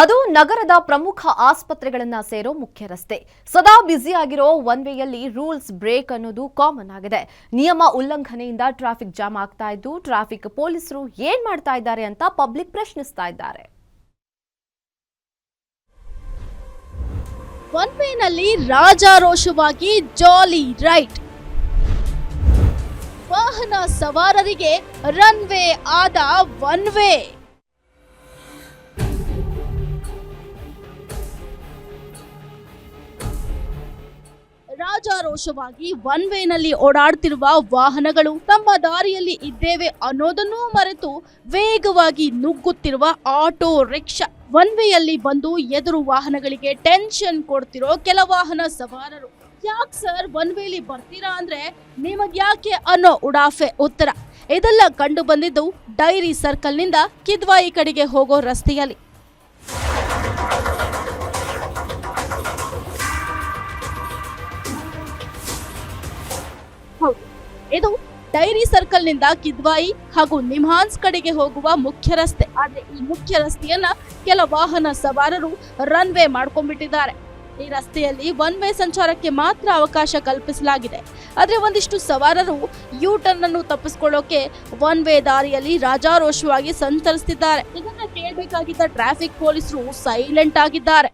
ಅದು ನಗರದ ಪ್ರಮುಖ ಆಸ್ಪತ್ರೆಗಳನ್ನ ಸೇರೋ ಮುಖ್ಯ ರಸ್ತೆ. ಸದಾ ಬ್ಯುಸಿಯಾಗಿರೋ ಒನ್ ವೇಯಲ್ಲಿ ರೂಲ್ಸ್ ಬ್ರೇಕ್ ಅನ್ನೋದು ಕಾಮನ್ ಆಗಿದೆ. ನಿಯಮ ಉಲ್ಲಂಘನೆಯಿಂದ ಟ್ರಾಫಿಕ್ ಜಾಮ್ ಆಗ್ತಾ ಇದ್ದು, ಟ್ರಾಫಿಕ್ ಪೊಲೀಸರು ಏನ್ ಮಾಡ್ತಾ ಇದ್ದಾರೆ ಅಂತ ಪಬ್ಲಿಕ್ ಪ್ರಶ್ನಿಸ್ತಾ ಇದ್ದಾರೆ. ಒನ್ ವೇನಲ್ಲಿ ರಾಜಾರೋಷವಾಗಿ ಜಾಲಿ ರೈಟ್ ವಾಹನ ಸವಾರರಿಗೆ ರನ್ ವೇ ಆದ ಒನ್ ವೇ. ರಾಜಾರೋಷವಾಗಿ ಒನ್ ವೇನಲ್ಲಿ ಓಡಾಡ್ತಿರುವ ವಾಹನಗಳು ತಮ್ಮ ದಾರಿಯಲ್ಲಿ ಇದ್ದೇವೆ ಅನ್ನೋದನ್ನೂ ಮರೆತು ವೇಗವಾಗಿ ನುಗ್ಗುತ್ತಿರುವ ಆಟೋ ರಿಕ್ಷಾ ಒನ್ ವೇಯಲ್ಲಿ ಬಂದು ಎದುರು ವಾಹನಗಳಿಗೆ ಟೆನ್ಷನ್ ಕೊಡ್ತಿರೋ ಕೆಲ ವಾಹನ ಸವಾರರು. ಯಾಕೆ ಸರ್ ಒನ್ ವೇಲಿ ಬರ್ತೀರಾ ಅಂದ್ರೆ ನಿಮಗ್ಯಾಕೆ ಅನ್ನೋ ಉಡಾಫೆ ಉತ್ತರ. ಇದೆಲ್ಲ ಕಂಡು ಬಂದಿದ್ದು ಡೈರಿ ಸರ್ಕಲ್ನಿಂದ ಕಿದ್ವಾಯಿ ಕಡೆಗೆ ಹೋಗೋ ರಸ್ತೆಯಲ್ಲಿ. ಇದು ಡೈರಿ ಸರ್ಕಲ್ನಿಂದ ಕಿದ್ವಾಯಿ ಹಾಗೂ ನಿಮ್ಹಾನ್ಸ್ ಕಡೆಗೆ ಹೋಗುವ ಮುಖ್ಯ ರಸ್ತೆ. ಆದ್ರೆ ಈ ಮುಖ್ಯ ರಸ್ತೆಯನ್ನ ಕೆಲ ವಾಹನ ಸವಾರರು ರನ್ ವೇ ಮಾಡ್ಕೊಂಡ್ಬಿಟ್ಟಿದ್ದಾರೆ. ಈ ರಸ್ತೆಯಲ್ಲಿ ಒನ್ ವೇ ಸಂಚಾರಕ್ಕೆ ಮಾತ್ರ ಅವಕಾಶ ಕಲ್ಪಿಸಲಾಗಿದೆ. ಆದ್ರೆ ಒಂದಿಷ್ಟು ಸವಾರರು ಯು ಟರ್ನ್ ಅನ್ನು ತಪ್ಪಿಸ್ಕೊಳ್ಳೋಕೆ ಒನ್ ವೇ ದಾರಿಯಲ್ಲಿ ರಾಜಾರೋಷವಾಗಿ ಸಂಚರಿಸ್ತಿದ್ದಾರೆ. ಇದನ್ನ ಕೇಳಬೇಕಾಗಿದ್ದ ಟ್ರಾಫಿಕ್ ಪೊಲೀಸರು ಸೈಲೆಂಟ್ ಆಗಿದ್ದಾರೆ.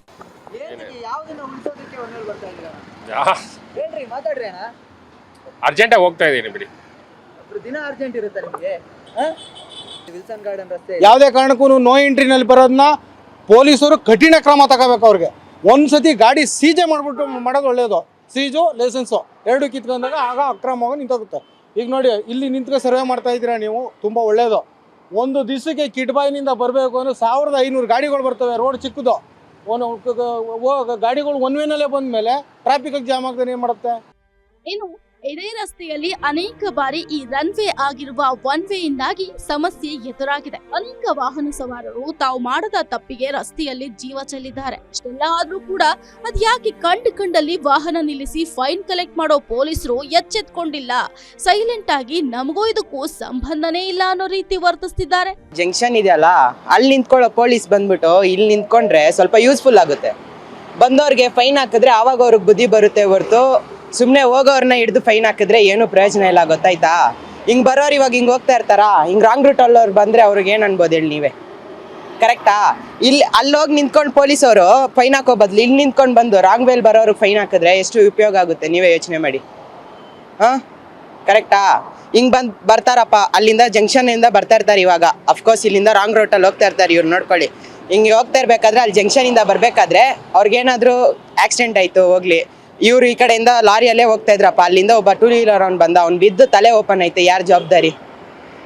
ಅರ್ಜೆಂಟಾಗಿ ಹೋಗ್ತಾ ಇದ್ದೀನಿ ಬಿಡಿ. ದಿನ ಅರ್ಜೆಂಟ್ ಇರುತ್ತೆ ನಿಮಗೆ ವಿಲ್ಸನ್ ಗಾರ್ಡನ್ ರಸ್ತೆ. ಯಾವುದೇ ಕಾರಣಕ್ಕೂ ನೋ ಎಂಟ್ರಿನಲ್ಲಿ ಬರೋದನ್ನ ಪೊಲೀಸರು ಕಠಿಣ ಕ್ರಮ ತಗೋಬೇಕು ಅವ್ರಿಗೆ. ಒಂದ್ಸತಿ ಗಾಡಿ ಸೀಜೆ ಮಾಡಿಬಿಟ್ಟು ಮಾಡೋದು ಒಳ್ಳೇದು. ಸೀಜು ಲೈಸೆನ್ಸು ಎರಡು ಕಿತ್ಕೊಂಡಾಗ ಆಗ ಅಕ್ರಮವಾಗಿ ನಿಂತೋಗುತ್ತೆ. ಈಗ ನೋಡಿ ಇಲ್ಲಿ ನಿಂತ್ಕೊ ಸರ್ವೆ ಮಾಡ್ತಾ ಇದ್ದೀರಾ ನೀವು? ತುಂಬ ಒಳ್ಳೇದು. ಒಂದು ದಿವಸಕ್ಕೆ ಕಿಟ್ಬಾಯಿನಿಂದ ಬರಬೇಕು ಅಂದರೆ ಸಾವಿರದ ಐನೂರು ಗಾಡಿಗಳು ಬರ್ತವೆ ರೋಡ್ ಚಿಕ್ಕದು. ಒಂದು ಗಾಡಿಗಳು ಒನ್ ವೇನಲ್ಲೇ ಬಂದ ಮೇಲೆ ಟ್ರಾಫಿಕ್ ಜಾಮ್ ಆಗ್ತದೆ ಏನು ಮಾಡುತ್ತೆ? ಇನ್ನು ಇದೇ ರಸ್ತೆಯಲ್ಲಿ ಅನೇಕ ಬಾರಿ ಈ ರನ್ ವೇ ಆಗಿರುವ ಒನ್ ವೇಯಿಂದಾಗಿ ಸಮಸ್ಯೆ ಎದುರಾಗಿದೆ. ಅನೇಕ ವಾಹನ ಸವಾರರು ತಾವು ಮಾಡದ ತಪ್ಪಿಗೆ ರಸ್ತೆಯಲ್ಲಿ ಜೀವ ಚೆಲ್ಲಿದ್ದಾರೆ. ಇಷ್ಟೆಲ್ಲ ಆದ್ರೂ ಕೂಡ ಅದ್ಯಾಕೆ ಕಂಡು ಕಂಡಲ್ಲಿ ವಾಹನ ನಿಲ್ಲಿಸಿ ಫೈನ್ ಕಲೆಕ್ಟ್ ಮಾಡೋ ಪೊಲೀಸರು ಎಚ್ಚೆತ್ಕೊಂಡಿಲ್ಲ? ಸೈಲೆಂಟ್ ಆಗಿ ನಮಗೂ ಇದಕ್ಕೂ ಸಂಬಂಧನೇ ಇಲ್ಲ ಅನ್ನೋ ರೀತಿ ವರ್ತಿಸ್ತಿದ್ದಾರೆ. ಜಂಕ್ಷನ್ ಇದೆಯಲ್ಲ ಅಲ್ಲಿ ನಿಂತ್ಕೊಳ್ಳೋ ಪೊಲೀಸ್ ಬಂದ್ಬಿಟ್ಟು ಇಲ್ಲಿ ನಿಂತ್ಕೊಂಡ್ರೆ ಸ್ವಲ್ಪ ಯೂಸ್ಫುಲ್ ಆಗುತ್ತೆ. ಬಂದವ್ರಿಗೆ ಫೈನ್ ಹಾಕಿದ್ರೆ ಆವಾಗ ಅವ್ರಿಗೆ ಬುದ್ಧಿ ಬರುತ್ತೆ ಹೊರತು ಸುಮ್ಮನೆ ಹೋಗೋರ್ನ ಹಿಡಿದು ಫೈನ್ ಹಾಕಿದ್ರೆ ಏನು ಪ್ರಯೋಜನ ಇಲ್ಲ, ಗೊತ್ತಾಯ್ತಾ? ಹಿಂಗೆ ಬರೋರು ಇವಾಗ ಹಿಂಗ್ ಹೋಗ್ತಾ ಇರ್ತಾರಾ? ಹಿಂಗೆ ರಾಂಗ್ ರೂಟ್ ಅಲ್ಲವ್ರು ಬಂದ್ರೆ ಅವ್ರಿಗೆ ಏನ್ ಅನ್ಬೋದು ಹೇಳಿ ನೀವೇ? ಕರೆಕ್ಟಾ? ಇಲ್ಲಿ ಅಲ್ಲಿ ಹೋಗಿ ನಿಂತ್ಕೊಂಡು ಪೊಲೀಸವರು ಫೈನ್ ಹಾಕೋ ಬದ್ಲು ಇಲ್ಲಿ ನಿಂತ್ಕೊಂಡು ಬಂದು ರಾಂಗ್ ವೇಲ್ ಬರೋರಿಗೆ ಫೈನ್ ಹಾಕಿದ್ರೆ ಎಷ್ಟು ಉಪಯೋಗ ಆಗುತ್ತೆ? ನೀವೇ ಯೋಚನೆ ಮಾಡಿ. ಹಾಂ? ಕರೆಕ್ಟಾ? ಹಿಂಗ್ ಬಂದ್ ಬರ್ತಾರಪ್ಪ, ಅಲ್ಲಿಂದ ಜಂಕ್ಷನ್ ಇಂದ ಬರ್ತಾ ಇರ್ತಾರೆ ಇವಾಗ. ಅಫ್ಕೋರ್ಸ್ ಇಲ್ಲಿಂದ ರಾಂಗ್ ರೋಟಲ್ಲಿ ಹೋಗ್ತಾ ಇರ್ತಾರೆ ಇವ್ರು, ನೋಡ್ಕೊಳ್ಳಿ. ಹಿಂಗೆ ಹೋಗ್ತಾ ಇರ್ಬೇಕಾದ್ರೆ ಅಲ್ಲಿ ಜಂಕ್ಷನ್ ಇಂದ ಬರ್ಬೇಕಾದ್ರೆ ಅವ್ರಿಗೇನಾದ್ರೂ ಆಕ್ಸಿಡೆಂಟ್ ಆಯ್ತು, ಹೋಗ್ಲಿ. ಇವ್ರು ಈ ಕಡೆಯಿಂದ ಲಾರಿಯಲ್ಲೇ ಹೋಗ್ತಾ ಇದ್ರಪ್ಪ. ಅಲ್ಲಿಂದ ಒಬ್ಬ ಟೂ ವೀಲರ್ ಅವ್ನು ಬಂದ. ಅವ್ನು ಬಿದ್ದು ತಲೆ ಓಪನ್ ಐತೆ. ಯಾರ ಜವಾಬ್ದಾರಿ?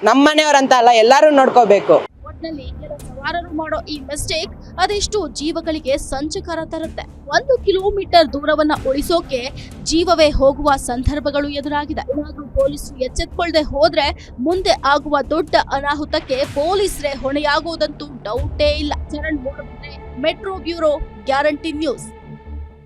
ನಮ್ಮ ಮನೆಯವ್ರಂತ ಅಲ್ಲ, ಎಲ್ಲರೂ ನೋಡ್ಕೋಬೇಕು. ಒಟ್ನಲ್ಲಿ ಸವಾರರು ಮಾಡೋ ಈ ಮಿಸ್ಟೇಕ್ ಅದೆಷ್ಟು ಜೀವಗಳಿಗೆ ಸಂಚಕಾರ ತರುತ್ತೆ. ಒಂದು ಕಿಲೋಮೀಟರ್ ದೂರವನ್ನ ಉಳಿಸೋಕೆ ಜೀವವೇ ಹೋಗುವ ಸಂದರ್ಭಗಳು ಎದುರಾಗಿದೆ. ಏನಾದ್ರೂ ಪೊಲೀಸರು ಎಚ್ಚೆತ್ಕೊಳ್ಳದೆ ಹೋದ್ರೆ ಮುಂದೆ ಆಗುವ ದೊಡ್ಡ ಅನಾಹುತಕ್ಕೆ ಪೊಲೀಸರೇ ಹೊಣೆಯಾಗುವುದಂತೂ ಡೌಟೇ ಇಲ್ಲ. Charan metro bureau guarantee news